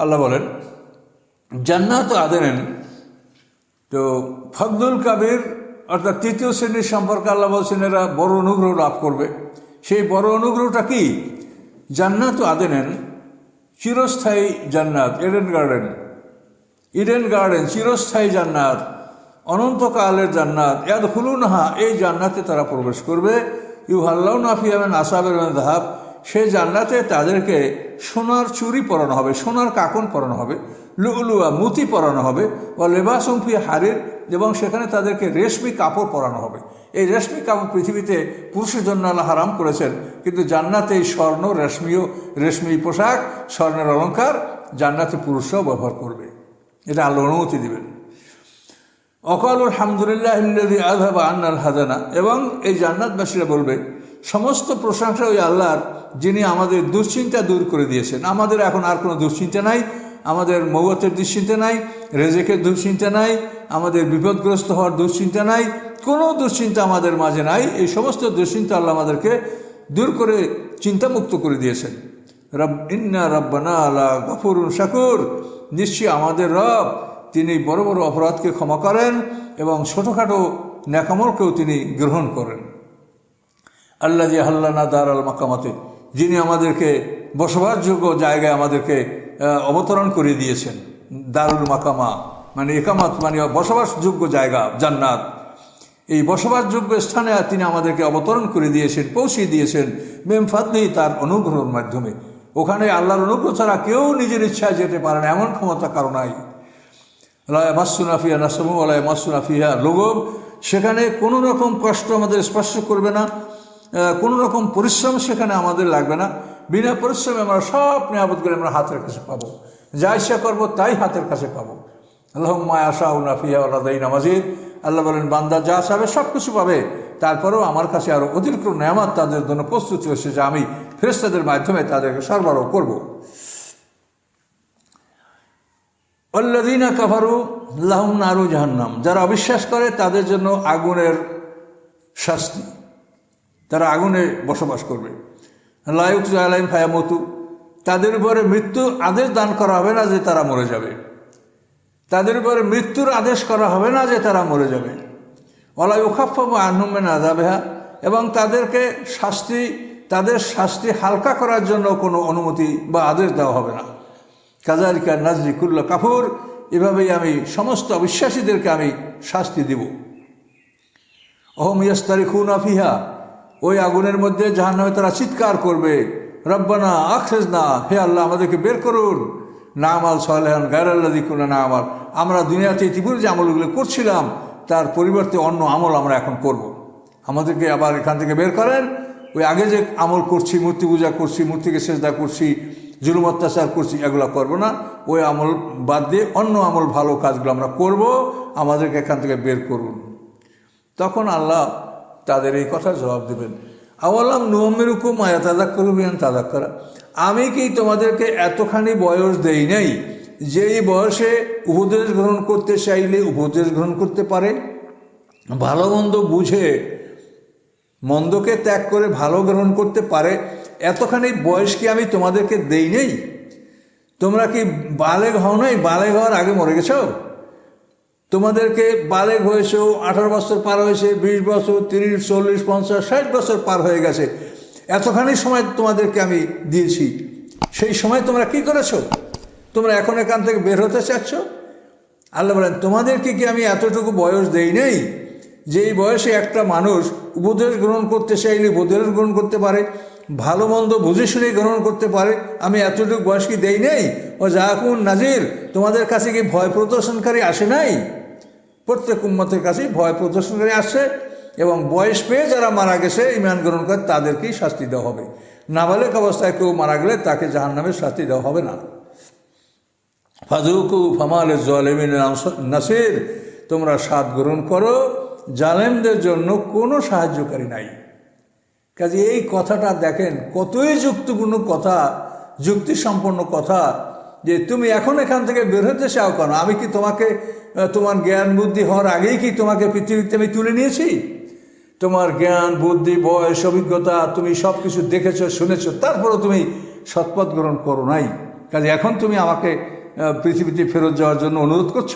আল্লাহ বলেন, জান্নাত আদেনেন। তো ফজলুল কাবির অর্থাৎ তৃতীয় শ্রেণির সম্পর্কে আল্লাহ বলছেন, এরা বড় অনুগ্রহ লাভ করবে। সেই বড় অনুগ্রহটা কি? জান্নাত আদেনেন, চিরস্থায়ী জান্নাত এডেন গার্ডেন ইডেন গার্ডেন চিরস্থায়ী জান্নাত, অনন্তকালের জান্নাত। এদ হুলুনহা এই জান্নাতে তারা প্রবেশ করবে। ইউ হাল্লাউ নাফিয়ামেন আসাবের ধাপ সেই জান্নাতে তাদেরকে সোনার চুরি পরানো হবে, সোনার কাকন পরানো হবে, লুলুয়া মুতি পরানো হবে, ও লেবাসম্ফি হারির এবং সেখানে তাদেরকে রেশমি কাপড় পরানো হবে। এই রেশমি কাপড় পৃথিবীতে পুরুষের জন্য আল্লাহ হারাম করেছেন, কিন্তু জান্নাতে এই স্বর্ণ, রেশমিও, রেশমি পোশাক, স্বর্ণের অলঙ্কার জান্নাতে পুরুষরাও ব্যবহার করবে। এটা আল্লাহ অনুমতি দিবেন। অকাল আলহামদুলিল্লাহ আজহাব আন্নাল হাজানা এবং এই জান্নাতবাসীরা বলবে সমস্ত প্রশংসা ওই আল্লাহর, যিনি আমাদের দুশ্চিন্তা দূর করে দিয়েছেন। আমাদের এখন আর কোনো দুশ্চিন্তা নাই, আমাদের মৌয়তের দুশ্চিন্তা নাই, রেজেকের দুশ্চিন্তা নাই, আমাদের বিপদগ্রস্ত হওয়ার দুশ্চিন্তা নাই, কোনো দুশ্চিন্তা আমাদের মাঝে নাই। এই সমস্ত দুশ্চিন্তা আল্লাহ আমাদেরকে দূর করে, চিন্তামুক্ত করে দিয়েছেন। রব, ইন্না রব্বানা আলা গফুরুন শাকুর। নিশ্চয়ই আমাদের রব, তিনি বড় বড় অপরাধকে ক্ষমা করেন এবং ছোটোখাটো ন্যাকামলকেও তিনি গ্রহণ করেন। আল্লাহ জি হাল্লানা দার আল মাকামাতে, যিনি আমাদেরকে বসবাসযোগ্য জায়গায় আমাদেরকে অবতরণ করে দিয়েছেন। দারুল মাকামা মানে একামাত মানে বসবাসযোগ্য জায়গা, জান্নাত। এই বসবাসযোগ্য স্থানে তিনি আমাদেরকে অবতরণ করে দিয়েছেন, পৌঁছিয়ে দিয়েছেন মেমফাদনেই তার অনুগ্রহের মাধ্যমে। ওখানে আল্লাহর অনুগ্রহ ছাড়া কেউ নিজের ইচ্ছায় যেতে পারে না, এমন ক্ষমতা কারও নাই। আলায় মাসুনাফিয়া নাসমু আলায় মাসুনাফিয়া লোগব, সেখানে কোনো রকম কষ্ট আমাদের স্পর্শ করবে না। কোনো রকম পরিশ্রম সেখানে আমাদের লাগবে না। বিনা পরিশ্রমে আমরা সব নিরাপদ করে আমরা হাতের কাছে পাবো। যা ইচ্ছা করব তাই হাতের কাছে পাবো। আল্লাহ মায়াশা উনাফিয়া আল্লাহ নামাজির আল্লাহ বলেন, বান্দা যা চাবে সব কিছু পাবে। তারপরেও আমার কাছে আরও অতিরিক্ত নেয়ামাত তাদের জন্য প্রস্তুত হয়েছে যে আমি ফেরেস্তাদের মাধ্যমে তাদেরকে সরবরাহ করব। অল্লাদিনা কাফারু লাহুম নারু জাহান্নাম। যারা অবিশ্বাস করে তাদের জন্য আগুনের শাস্তি। তারা আগুনে বসবাস করবে। লায়ুক আলাইম ফায়ামতু। তাদের উপরে মৃত্যু আদেশ দান করা হবে না যে তারা মরে যাবে। তাদের উপরে মৃত্যুর আদেশ করা হবে না যে তারা মরে যাবে। ওলাই উখাফাবু আহনুমেন আজাবেহা এবং তাদেরকে শাস্তি, তাদের শাস্তি হালকা করার জন্য কোনো অনুমতি বা আদেশ দেওয়া হবে না। কাজারিকা নাজরি কুল্লা কাপুর এভাবেই আমি সমস্ত অবিশ্বাসীদেরকে আমি শাস্তি দিব। অহম ইয়াস্তারি খুন আফিহা ওই আগুনের মধ্যে জাহান্নামে তারা চিৎকার করবে। রব্বানা আখেজ না হে আল্লাহ, আমাদেরকে বের করুন। না আমাল সালেহান গায়ের আল্লাহ দিকুন না আমাল আমরা দুনিয়াতে ইতিপূর্বে যে আমলগুলো করছিলাম, তার পরিবর্তে অন্য আমল আমরা এখন করব। আমাদেরকে আবার এখান থেকে বের করেন। ওই আগে যে আমল করছি, মূর্তি পূজা করছি, মূর্তিকে সেজদা করছি, জুলুম অত্যাচার করছি, এগুলো করব না। ওই আমল বাদ দিয়ে অন্য আমল ভালো কাজগুলো আমরা করব। আমাদেরকে এখান থেকে বের করুন। তখন আল্লাহ তাদের এই কথা জবাব দেবেন। আওয়ালাম নুয়মের হুকুম আয়া তাদাক করবিয়ান তাদাক করা আমি কি তোমাদেরকে এতখানি বয়স দেই নাই যে এই বয়সে উপদেশ গ্রহণ করতে চাইলে উপদেশ গ্রহণ করতে পারে? ভালো মন্দ বুঝে, মন্দকে ত্যাগ করে ভালো গ্রহণ করতে পারে। এতখানি বয়স কি আমি তোমাদেরকে দেই নেই? তোমরা কি বালেগ হও নাই? বালেগ হওয়ার আগে মরে গেছো? তোমাদেরকে বালেগ হয়েছে আঠারো বছর পার হয়েছে, বিশ বছর, তিরিশ, চল্লিশ, পঞ্চাশ, ষাট বছর পার হয়ে গেছে। এতখানি সময় তোমাদেরকে আমি দিয়েছি। সেই সময় তোমরা কি করেছ? তোমরা এখন এখান থেকে বের হতে চাচ্ছ? আল্লাহ বলেন, তোমাদেরকে কি আমি এতটুকু বয়স দেই নেই? যে এই বয়সে একটা মানুষ উপদেশ গ্রহণ করতে চাইলে উপদেশ গ্রহণ করতে পারে ভালো মন্দ বুঝে শুনে গ্রহণ করতে পারে। আমি এতটুকু বয়স কি দেই নেই? ও জাহাকুন নাজির, তোমাদের কাছে কি ভয় প্রদর্শনকারী আসে নাই? প্রত্যেক উম্মতের কাছেই ভয় প্রদর্শনকারী আসে এবং বয়স পেয়ে যারা মারা গেছে ইমান গ্রহণ করে তাদেরকেই শাস্তি দেওয়া হবে। নাবালেক অবস্থায় কেউ মারা গেলে তাকে জাহান নামে শাস্তি দেওয়া হবে না। ফাজুকু ফামাল জলেমিন নাসির, তোমরা স্বাদ গ্রহণ করো। জালেমদের জন্য কোনো সাহায্যকারী নাই। কাজে এই কথাটা দেখেন, কতই যুক্তিপূর্ণ কথা, যুক্তিসম্পন্ন কথা, যে তুমি এখন এখান থেকে বের হতে চাও কেন? আমি কি তোমাকে তোমার জ্ঞান, বুদ্ধি হওয়ার আগেই কি তোমাকে পৃথিবীতে আমি তুলে নিয়েছি? তোমার জ্ঞান, বুদ্ধি, বয়স, অভিজ্ঞতা তুমি সব কিছু দেখেছ, শুনেছো, তারপরেও তুমি সৎপথ গ্রহণ করো নাই। কাজে এখন তুমি আমাকে পৃথিবীতে ফেরত যাওয়ার জন্য অনুরোধ করছ?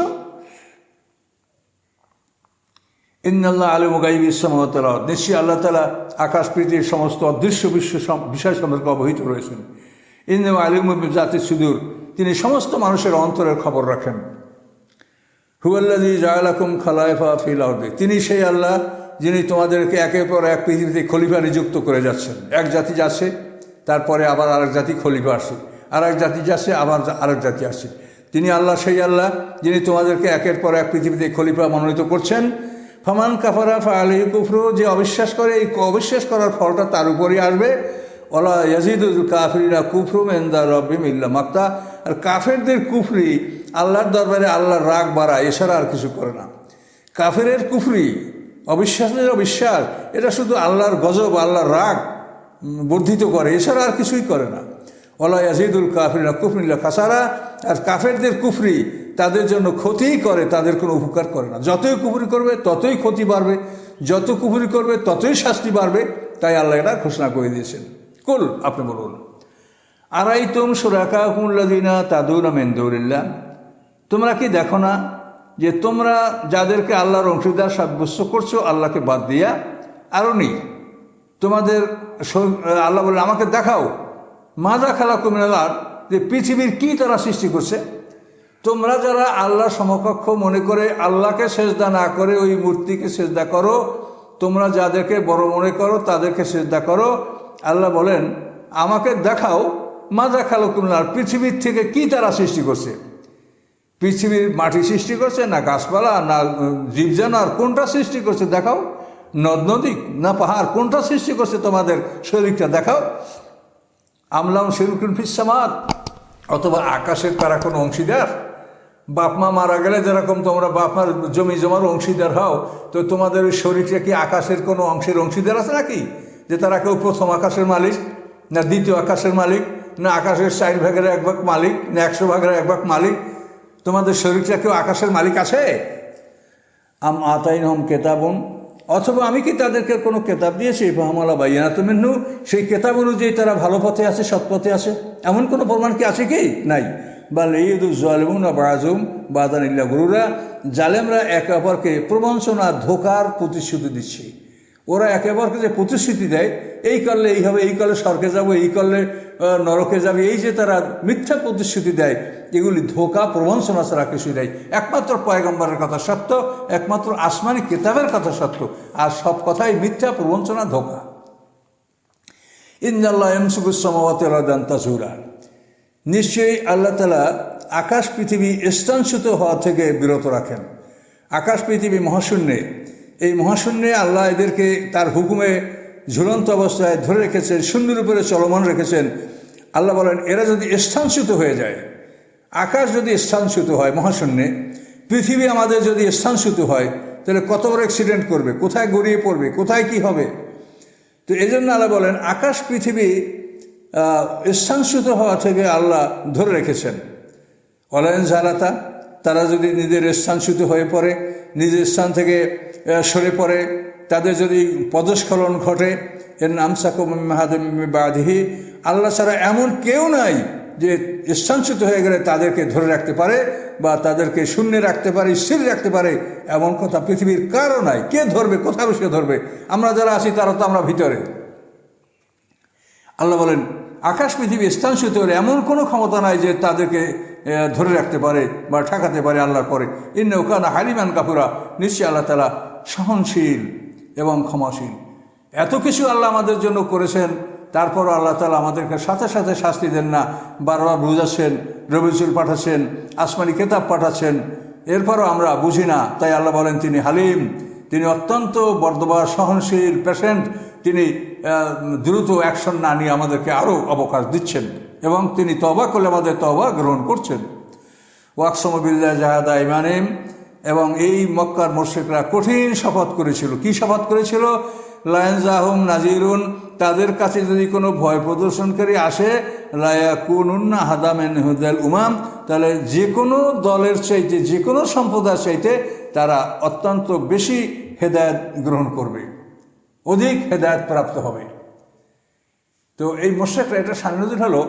ইন্নাল্লাহ আলম গাইব ইসলামতলা নিশ্চয়ই আল্লাহ তালা আকাশ, পৃথিবীর সমস্ত অদৃশ্য বিশ্ব বিষয় সম্পর্কে অবহিত রয়েছেন। ইন্নাম আলিম জাতি সুদূর। তিনি সমস্ত মানুষের অন্তরের খবর রাখেন। হুয়াল্লাদি জায়ালাকুম খালায়ফা ফিল তিনি সেই আল্লাহ যিনি তোমাদেরকে একের পর এক পৃথিবীতে খলিফা নিযুক্ত করে যাচ্ছেন। এক জাতি যাচ্ছে, তারপরে আবার আরেক জাতি খলিফা আসে আর এক জাতি যাচ্ছে, আবার আরেক জাতি আসে তিনি আল্লাহ সেই আল্লাহ যিনি তোমাদেরকে একের পর এক পৃথিবীতে খলিফা মনোনীত করছেন। ফমান কাফারা ফা আলী কুফরু যে অবিশ্বাস করে, এই অবিশ্বাস করার ফলটা তার উপরই আসবে। ওলা ইয়াজিদুল কাফরিরা কুফরু মেন্দা রব্বিম ইল্লা মাক্তা। আর কাফেরদের কুফরি আল্লাহর দরবারে আল্লাহর রাগ বাড়ায় এছাড়া আর কিছু করে না। কাফেরের কুফরি অবিশ্বাসের অবিশ্বাস, এটা শুধু আল্লাহর গজব, আল্লাহর রাগ বর্ধিত করে, এছাড়া আর কিছুই করে না। ওলা ইয়াজিদুল কাফরিরা কুফরিল্লা কাসারা আর কাফেরদের কুফরি তাদের জন্য ক্ষতিই করে, তাদের কোনো উপকার করে না। যতই কুফরি করবে, ততই ক্ষতি বাড়বে। যত কুফরি করবে, ততই শাস্তি বাড়বে। তাই আল্লাহ এটা ঘোষণা করে দিয়েছেন। কুল, আপনি বলুন। আরাই তুম সুরাকা কুল্লাদিনা তাদুনা মেন্দৌরিল্লা তোমরা কি দেখো না যে তোমরা যাদেরকে আল্লাহর অংশীদার সাব্যস্ত করছ, আল্লাহকে বাদ দিয়া আরও নেই? তোমাদের আল্লাহ বলে আমাকে দেখাও। মাজা খেলা কুমিনালার যে পৃথিবীর কি তারা সৃষ্টি করছে? তোমরা যারা আল্লাহ সমকক্ষ মনে করে আল্লাহকে সেজদা না করে ওই মূর্তিকে সেজদা করো, তোমরা যাদেরকে বড় মনে করো তাদেরকে সেজদা করো। আল্লাহ বলেন, আমাকে দেখাও মাজা খেলা কুমিনালার পৃথিবীর থেকে কি তারা সৃষ্টি করছে? পৃথিবীর মাটি সৃষ্টি করছে না গাছপালা, না জীবজানোয়ার কোনটা সৃষ্টি করছে দেখাও? নদ, নদী, না পাহাড়, কোনটা সৃষ্টি করছে তোমাদের শরীরটা দেখাও? আমলাম শিরুকুন ফিসামাত অথবা আকাশের তারা কোনো অংশীদার? বাপ মা মারা গেলে যেরকম তোমরা বাপ মার জমি জমার অংশীদার হও, তো তোমাদের ওই শরীরটা কি আকাশের কোনো অংশের অংশীদার আছে নাকি? যে তারা কেউ প্রথম আকাশের মালিক, না দ্বিতীয় আকাশের মালিক, না আকাশের চার ভাগের এক ভাগ মালিক, না একশো ভাগের এক ভাগ মালিক। তোমাদের শরীরটা কেউ আকাশের মালিক আছে? আম আতাইন হম কেতাবন, অথবা আমি কি তাদেরকে কোনো কেতাব দিয়েছি? ফাহমালা বাইয়ানা তুমিন্নু সেই কেতাব অনুযায়ী তারা ভালো পথে আছে, সৎ পথে আছে, এমন কোনো প্রমাণ কি আছে কি? নাই। বা লেইদু জালেমুন বাজুম বাদান ইল্লা গুরুরা। জালেমরা একে অপরকে প্রবঞ্চনা, ধোকার প্রতিশ্রুতি দিচ্ছে। ওরা একে অপরকে যে প্রতিশ্রুতি দেয়, এই করলে এই হবে, এই করলে স্বর্গে যাব, এই করলে নরকে যাবে, এই যে তারা মিথ্যা প্রতিশ্রুতি দেয়, এগুলি ধোকা, প্রবঞ্চনা ছাড়া কিছুই দেয় একমাত্র পয়গম্বরের কথা সত্য, একমাত্র আসমানি কিতাবের কথা সত্য। আর সব কথাই মিথ্যা, প্রবঞ্চনা, ধোকা। ইন্দাল্লাহ এমসুবুসমাওয়াতাজুরা নিশ্চয়ই আল্লাহ তালা আকাশ পৃথিবী স্থানচ্যুত হওয়া থেকে বিরত রাখেন। আকাশ পৃথিবী মহাশূন্যে। এই মহাশূন্যে আল্লাহ এদেরকে তার হুকুমে ঝুলন্ত অবস্থায় ধরে রেখেছেন, শূন্যের উপরে চলমান রেখেছেন। আল্লাহ বলেন, এরা যদি স্থানচ্যুত হয়ে যায়, আকাশ যদি স্থানচ্যুত হয় মহাশূন্যে, পৃথিবী আমাদের যদি স্থানচ্যুত হয়, তাহলে কত বড় অ্যাক্সিডেন্ট করবে, কোথায় গড়িয়ে পড়বে, কোথায় কি হবে? তো এই জন্য আল্লাহ বলেন, আকাশ পৃথিবী স্থানচ্যুত হওয়া থেকে আল্লাহ ধরে রেখেছেন। অলায়ন জালাতা, তারা যদি নিজের স্থানচ্যুত হয়ে পড়ে, নিজের স্থান থেকে সরে পড়ে, তাদের যদি পদস্খলন ঘটে, এর নাম সাকুমাহাদিহি আল্লাহ ছাড়া এমন কেউ নাই যে স্থানচ্যুত হয়ে গেলে তাদেরকে ধরে রাখতে পারে বা তাদেরকে শূন্য রাখতে পারে, স্থির রাখতে পারে, এমন কথা পৃথিবীর কারও নাই। কে ধরবে? কোথায় বসে ধরবে? আমরা যারা আছি, তারা তো আমরা ভিতরে। আল্লাহ বলেন আকাশ পৃথিবী স্থানচ্যুত হলে এমন কোনো ক্ষমতা নাই যে তাদেরকে ধরে রাখতে পারে বা ঠেকাতে পারে আল্লাহর পরে। ইন্নে ওখানা হালিমান কাপুরা নিশ্চয়ই আল্লাহ তালা সহনশীল এবং ক্ষমাশীল। এত কিছু আল্লাহ আমাদের জন্য করেছেন তারপর আল্লাহ তালা আমাদেরকে সাথে সাথে শাস্তি দেন না। বারবার বুঝাচ্ছেন রবিচুল পাঠাচ্ছেন, আসমানি কেতাব পাঠাচ্ছেন। এরপরও আমরা বুঝি না। তাই আল্লাহ বলেন, তিনি হালিম, তিনি অত্যন্ত বর্ধমান সহনশীল পেশেন্ট তিনি দ্রুত অ্যাকশন না নিয়ে আমাদেরকে আরও অবকাশ দিচ্ছেন এবং তিনি তবা করলে আমাদের তবা গ্রহণ করছেন। ওয়াকসমবিল্লা জাহাদা ইমানিম। এবং এই মক্কার মোর্শেকরা কঠিন শপথ করেছিল। কি শপথ করেছিল? লায়ন জাহুম নাজিরুন। তাদের কাছে যদি কোনো ভয় প্রদর্শনকারী আসে লায়া কুনুন্না হাদামেন হুদাল উমাম। তাহলে যে কোনো দলের চাইতে, যে কোনো সম্প্রদায়ের চাইতে তারা অত্যন্ত বেশি হেদায়ত গ্রহণ করবে। অধিক হেদায়ত প্রাপ্ত হবে। তো এই মোশেকরা, এটা সান্নদিন হলো,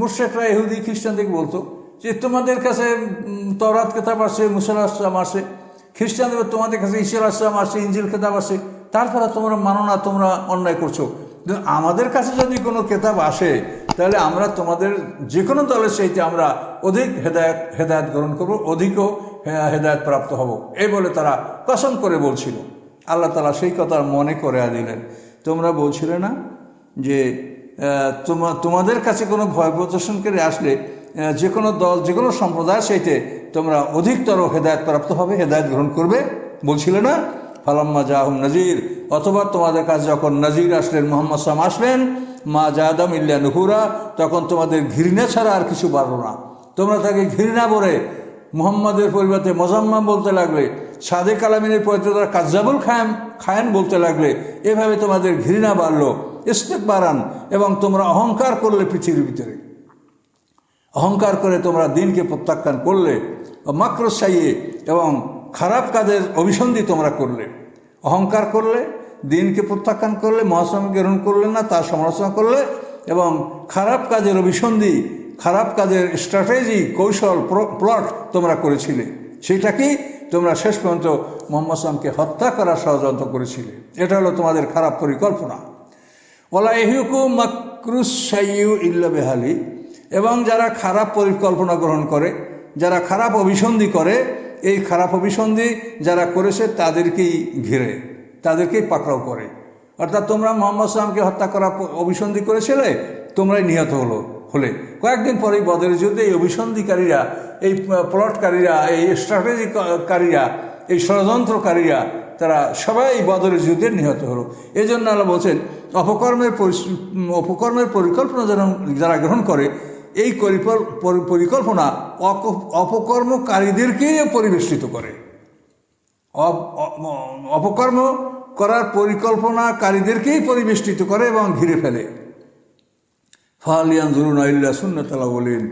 মোশেকরা ইহুদি খ্রিস্টানদেরকে বলতো যে, তোমাদের কাছে তরাত কেতাব আছে মুসাল আসলাম আছে খ্রিস্টানদের তোমাদের কাছে ঈশ্বর আসলাম আছে ইঞ্জিল কেতাব আছে তারপরে তোমরা মানো না, তোমরা অন্যায় করছ। আমাদের কাছে যদি কোনো কেতাব আসে, তাহলে আমরা তোমাদের যে কোনো দলের চাইতে আমরা অধিক হেদায়ত হেদায়ত গ্রহণ করব অধিকও হেদায়ত প্রাপ্ত হব। এই বলে তারা কসম করে বলছিল। আল্লাহ তালা সেই কথা মনে করে দিলেন। তোমরা বলছিলে না যে তোমাদের কাছে কোনো ভয় প্রদর্শনকারী আসলে যে কোনো দল, যে কোনো সম্প্রদায় সেইতে তোমরা অধিকতর হেদায়ত প্রাপ্ত হবে, হেদায়ত গ্রহণ করবে? বলছিলে না? ফালাম্মা জাহুম নজির অথবা তোমাদের কাছে যখন নজির আসলেন, মোহাম্মদ সাম আসলেন, মা জাদাম ইল্লা নুহুরা, তখন তোমাদের ঘৃণা ছাড়া আর কিছু পারল না। তোমরা তাকে ঘৃণা বলে মুহাম্মাদের পরিবর্তে মজাম্মা বলতে লাগলে সাদে কালামিনের পরিবর্তে তারা কাজাবুল খায়াম খায়ান বলতে লাগলে, এভাবে তোমাদের ঘৃণা বাড়লো ইস্তেক বাড়ান এবং তোমরা অহংকার করলে পৃথিবীর ভিতরে। অহংকার করে তোমরা দিনকে প্রত্যাখ্যান করলে মাক্রসাইয়ে এবং খারাপ কাজের অভিসন্ধি তোমরা করলে। অহংকার করলে, দিনকে প্রত্যাখ্যান করলে মহাশ্রম গ্রহণ করলে না তার সমালোচনা করলে, এবং খারাপ কাজের অভিসন্ধি, খারাপ কাজের স্ট্র্যাটেজি, কৌশল প্লট তোমরা করেছিলে। সেটা কি? তোমরা শেষ পর্যন্ত মোহাম্মদ সালামকে হত্যা করার ষড়যন্ত্র করেছিলে। এটা হলো তোমাদের খারাপ পরিকল্পনা। ওলা এহিউকু মাকরুসাইউ ইল্লা বেহালি। এবং যারা খারাপ পরিকল্পনা গ্রহণ করে, যারা খারাপ অভিসন্ধি করে, এই খারাপ অভিসন্ধি যারা করেছে তাদেরকেই ঘিরে, তাদেরকেই পাকড়াও করে। অর্থাৎ তোমরা মোহাম্মদ সালামকে হত্যা করা অভিসন্ধি করেছিলে, তোমরাই নিহত হলো। হলে। কয়েকদিন পরেই বদরের যুদ্ধে এই অভিসন্ধিকারীরা, এই প্লটকারীরা, এই স্ট্র্যাটেজিকারীরা এই ষড়যন্ত্রকারীরা, তারা সবাই এই বদরের যুদ্ধে নিহত হলো। এই জন্য আল্লাহ বলছেন, অপকর্মের অপকর্মের পরিকল্পনা যারা যারা গ্রহণ করে, এই পরিকল্পনা অপকর্মকারীদেরকেই পরিবেষ্টিত করে। অপকর্ম করার পরিকল্পনাকারীদেরকেই পরিবেষ্টিত করে এবং ঘিরে ফেলে। ফালিয়ান ধরুন আইল্লা সুন্নতলা বলেন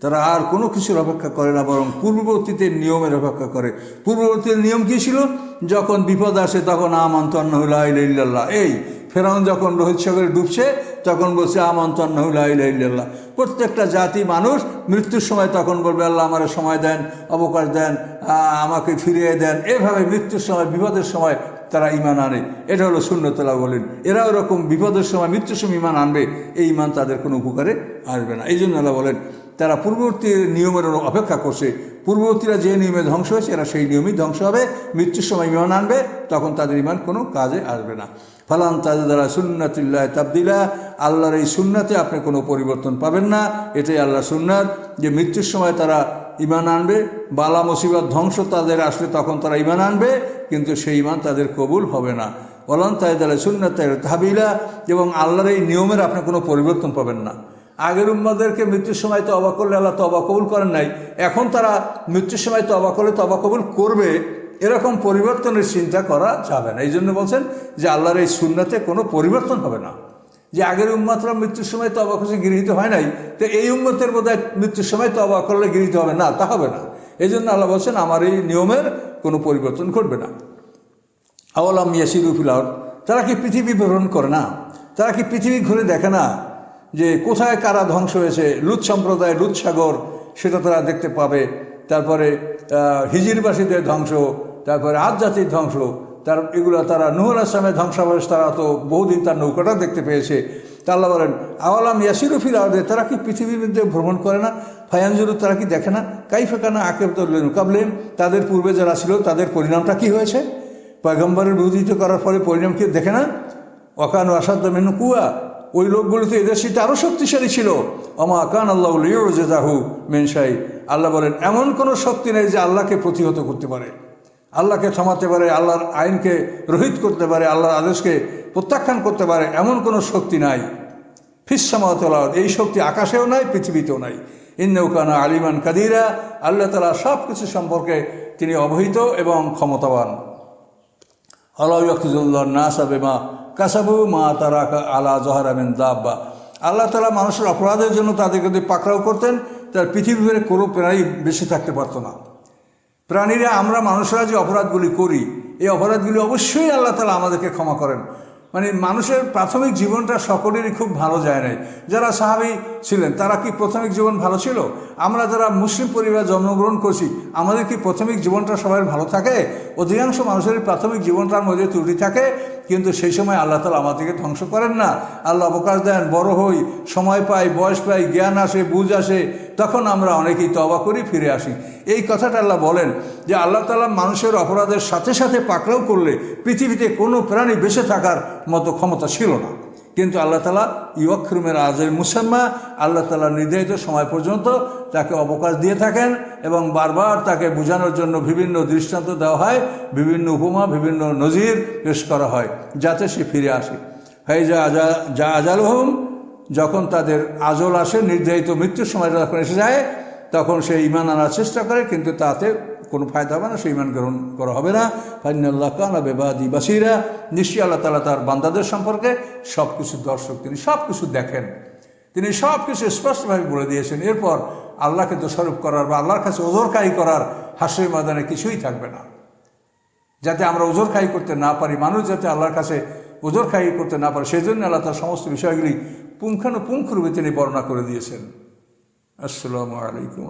তারা আর কোনো কিছুর অপেক্ষা করে না, বরং পূর্ববর্তীতে নিয়মের অপেক্ষা করে। পূর্ববর্তীর নিয়ম কী ছিল? যখন বিপদ আসে, তখন আমন্তন্ন হইল ইল্লাল্লাহ। এই, ফেরাউন যখন রোহিত সাগরে ডুবছে, তখন বলছে আমন্তন্ন হইল ইল্লাল্লাহ। প্রত্যেকটা জাতি মানুষ মৃত্যুর সময় তখন বলবে, আল্লাহ আমার সময় দেন, অবকাশ দেন আমাকে ফিরিয়ে দেন। এভাবে মৃত্যুর সময়, বিপদের সময় তারা ইমান আনে। এটা হলো শূন্যতলা বলেন এরা ওরকম বিপদের সময়, মৃত্যুর সময় ইমান আনবে, এই ইমান তাদের কোনো উপকারে আসবে না। এই জন্য আল্লাহ বলেন, তারা পূর্ববর্তী নিয়মের অপেক্ষা করছে। পূর্ববর্তীরা যে নিয়মে ধ্বংস হয়েছে, এরা সেই নিয়মেই ধ্বংস হবে। মৃত্যুর সময় ইমান আনবে, তখন তাদের ইমান কোনো কাজে আসবে না। ফালান তাদের দ্বারা সুন্নাতিল্লাহ তাবদিলা। আল্লাহর এই সুন্নাতে আপনি কোনো পরিবর্তন পাবেন না। এটাই আল্লাহ সুন্নাত, যে মৃত্যুর সময় তারা ইমান আনবে, বালা মুসিবত, ধ্বংস তাদের আসলে তখন তারা ইমান আনবে। কিন্তু সেই ইমান তাদের কবুল হবে না। বলান তাই দ্বারা সুন্নাত তাহবিলা, এবং আল্লাহর এই নিয়মের আপনি কোনো পরিবর্তন পাবেন না। আগের উম্মাদেরকে মৃত্যুর সময় তো অবাক করলে আল্লাহ তবা কবুল করেন নাই। এখন তারা মৃত্যুর সময় তবা করলে তবা কবুল করবে, এরকম পরিবর্তনের চিন্তা করা যাবে না। এই জন্য বলছেন যে আল্লাহর এই সুন্নাতে কোনো পরিবর্তন হবে না। যে আগের উম্মাতরা মৃত্যুর সময় তো অবাক গৃহীত হয় নাই, তো এই উম্মতের বোধ মৃত্যুর সময় তো অবাক করলে গৃহীত হবে না, তা হবে না। এই জন্য আল্লাহ বলছেন, আমার এই নিয়মের কোনো পরিবর্তন ঘটবে না। আওয়ালাম ইয়াসিরুফিল আউট তারা কি পৃথিবী ভ্রমণ করে না? তারা কি পৃথিবী ঘুরে দেখে না যে কোথায় কারা ধ্বংস হয়েছে? লুৎ সম্প্রদায়, লুৎ সাগর, সেটা তারা দেখতে পাবে। তারপরে হিজিরবাসীদের ধ্বংস, তারপরে আজ জাতির ধ্বংস, তার, এগুলো তারা, নুহুল আসলামের ধ্বংসাবশেষ তারা তো বহুদিন তার নৌকাটা দেখতে পেয়েছে। তা আল্লাহ বলেন, আওয়ালাম ইয়াসিরুফিল আউদে তারা কি পৃথিবীর মধ্যে ভ্রমণ করে না? ফায়ানজুরু, তারা কি দেখে না? কাই কাইফেকানা আকেব কাবলেন, তাদের পূর্বে যারা ছিল, তাদের পরিণামটা কি হয়েছে? পয়গম্বরের বিরোধিতা করার পরে পরিণাম কি দেখে না? অকান আসাদ মেনু কুয়া, ওই লোকগুলো তো এদের সাথে আরও শক্তিশালী ছিল। অমা আকান আল্লাহ জাহু মেনসাই আল্লাহ বলেন, এমন কোনো শক্তি নেই যে আল্লাহকে প্রতিহত করতে পারে। আল্লাহকে থামাতে পারে, আল্লাহর আইনকে রহিত করতে পারে, আল্লাহর আদেশকে প্রত্যাখ্যান করতে পারে এমন কোনো শক্তি নাই। ফিসামাতলা এই শক্তি আকাশেও নাই, পৃথিবীতেও নাই। ইন্নৌকানা আলিমান কাদিরা, আল্লাহ তালা সব কিছু সম্পর্কে তিনি অবহিত এবং ক্ষমতাবান। আল্লাহ নাসা বেমা কাসাবু মা তারা আলা জহারামেন দাব্বা। আল্লাহ তালা মানুষের অপরাধের জন্য তাদেরকে যদি পাকড়াও করতেন তার পৃথিবীর কোনো প্রাণী বেশি থাকতে পারতো না। প্রাণীরা, আমরা মানুষরা যে অপরাধগুলি করি, এই অপরাধগুলি অবশ্যই আল্লাহ তালা আমাদেরকে ক্ষমা করেন। মানে মানুষের প্রাথমিক জীবনটা সকলেরই খুব ভালো যায় নাই। যারা সাহাবি ছিলেন, তারা কি প্রাথমিক জীবন ভালো ছিল? আমরা যারা মুসলিম পরিবার জন্মগ্রহণ করছি, আমাদের কি প্রাথমিক জীবনটা সবাই ভালো থাকে? অধিকাংশ মানুষের প্রাথমিক জীবনটার মধ্যে ত্রুটি থাকে। কিন্তু সেই সময় আল্লাহ তালা আমাদেরকে ধ্বংস করেন না। আল্লাহ অবকাশ দেন, বড় হই, সময় পাই, বয়স পাই, জ্ঞান আসে, বুঝ আসে, তখন আমরা অনেকেই তবা করি, ফিরে আসি। এই কথাটা আল্লাহ বলেন যে আল্লাহ তালা মানুষের অপরাধের সাথে সাথে পাকড়াও করলে পৃথিবীতে কোনো প্রাণী বেঁচে থাকার মতো ক্ষমতা ছিল না। কিন্তু আল্লাহ তালা ইয়ক্ষরুমের আজের মুসাম্মা, আল্লাহ তালা নির্ধারিত সময় পর্যন্ত তাকে অবকাশ দিয়ে থাকেন এবং বারবার তাকে বোঝানোর জন্য বিভিন্ন দৃষ্টান্ত দেওয়া হয়, বিভিন্ন উপমা, বিভিন্ন নজির পেশ করা হয়, যাতে সে ফিরে আসে। হয় যা আজা, যা আজাল হোম যখন তাদের আজল আসে, নির্ধারিত মৃত্যুর সময় যখন এসে যায়, তখন সে ইমান আনার চেষ্টা করে, কিন্তু তাতে কোনো ফায়দা হবে না সে ইমান গ্রহণ করা হবে না। ফাইনাল্লাহ কানা বেবাদি বাসিরা, নিশ্চয়ই আল্লাহ তালা তার বান্দাদের সম্পর্কে সব কিছু দর্শক, তিনি সব কিছু দেখেন। তিনি সব কিছু স্পষ্টভাবে বলে দিয়েছেন। এরপর আল্লাহকে দোষারোপ করার বা আল্লাহর কাছে ওজোরকাই করার হাসির ময়দানে কিছুই থাকবে না। যাতে আমরা ওজোর খাই করতে না পারি, মানুষ যাতে আল্লাহর কাছে ওজোর খাই করতে না পারে সেই জন্য আল্লাহ তার সমস্ত বিষয়গুলি পুঙ্খানুপুঙ্খরূপে তিনি বর্ণনা করে দিয়েছেন। আসসালামু আলাইকুম।